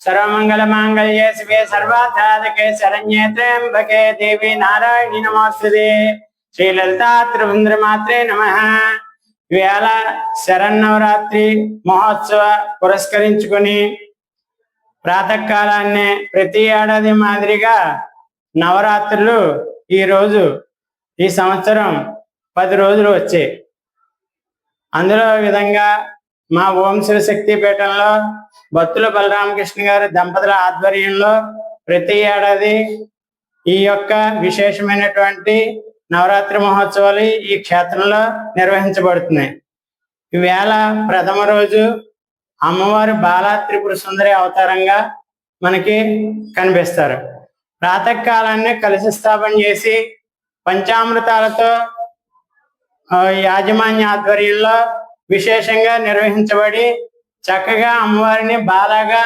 సర్వమంగళమాంగళ్యే శివే సర్వాధారకే శరణ్యే త్రయంబకే దేవి నారాయణి నమోస్తుతే శ్రీ లలితా త్రిపుంద్రమాత్రే నమ వేళ శరన్నవరాత్రి మహోత్సవ పురస్కరించుకొని ప్రాతకాలాన్నే ప్రతి ఏడాది మాదిరిగా నవరాత్రులు ఈ రోజు ఈ సంవత్సరం పది రోజులు వచ్చాయి. అందులో విధంగా మా ఓం శివశక్తి శక్తి పీఠంలో భక్తుల బలరామకృష్ణ గారి దంపతుల ఆధ్వర్యంలో ప్రతి ఏడాది ఈ యొక్క విశేషమైనటువంటి నవరాత్రి మహోత్సవాలు ఈ క్షేత్రంలో నిర్వహించబడుతున్నాయి. ఈవేళ ప్రథమ రోజు అమ్మవారు బాలా త్రిపుర సుందరి అవతారంగా మనకి కనిపిస్తారు. ప్రాతకాలాన్ని కలిసి స్థాపన చేసి పంచామృతాలతో యాజమాన్య ఆధ్వర్యంలో విశేషంగా నిర్వహించబడి చక్కగా అమ్మవారిని బాలాగా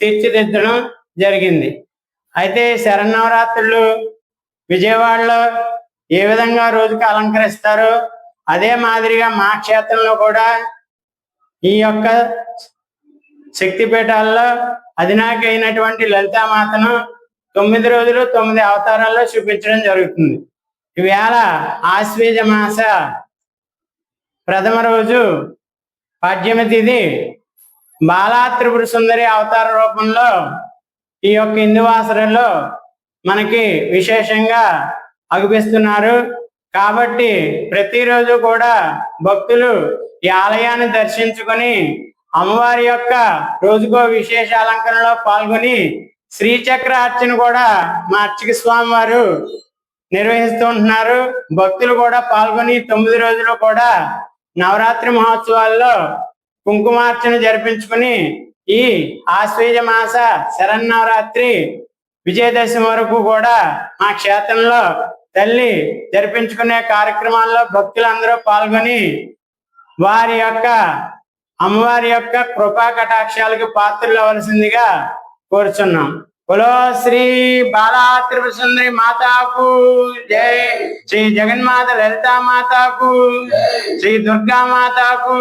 తీర్చిదిద్దడం జరిగింది. అయితే శరన్నవరాత్రులు విజయవాడలో ఏ విధంగా రోజుకి అలంకరిస్తారో అదే మాదిరిగా మా క్షేత్రంలో కూడా ఈ యొక్క శక్తిపీఠాల్లో అధినాయక అయినటువంటి లలితామాతను తొమ్మిది రోజులు తొమ్మిది అవతారాల్లో చూపించడం జరుగుతుంది. ఈవేళ ఆశ్వేజ మాస ప్రథమ రోజు పాడ్యమి తిథి బాలా త్రిపుర సుందరి అవతార రూపంలో ఈ యొక్క ఇందువాసరలో మనకి విశేషంగా అగుపిస్తున్నారు. కాబట్టి ప్రతిరోజు కూడా భక్తులు ఈ ఆలయాన్ని దర్శించుకొని అమ్మవారి యొక్క రోజుకో విశేష అలంకరణలో పాల్గొని శ్రీచక్ర అర్చన కూడా మా అర్చక స్వామి వారు నిర్వహిస్తూ ఉంటున్నారు. భక్తులు కూడా పాల్గొని తొమ్మిది రోజులు కూడా నవరాత్రి మహోత్సవాల్లో కుంకుమార్చన జరిపించుకుని ఈ ఆశ్వేజ మాస శరన్నవరాత్రి విజయదశమి వరకు కూడా మా క్షేత్రంలో తల్లి జరిపించుకునే కార్యక్రమాల్లో భక్తులందరూ పాల్గొని వారి యొక్క అమ్మవారి యొక్క కృపా కటాక్షాలకు పాత్రలు అవలసిందిగా కోరుచున్నాం. బులో శ్రీ బాలా త్రిపుర సుందరి మాతాకు జై శ్రీ జగన్మాత లలితా మాతాకు శ్రీ దుర్గా మాతాకు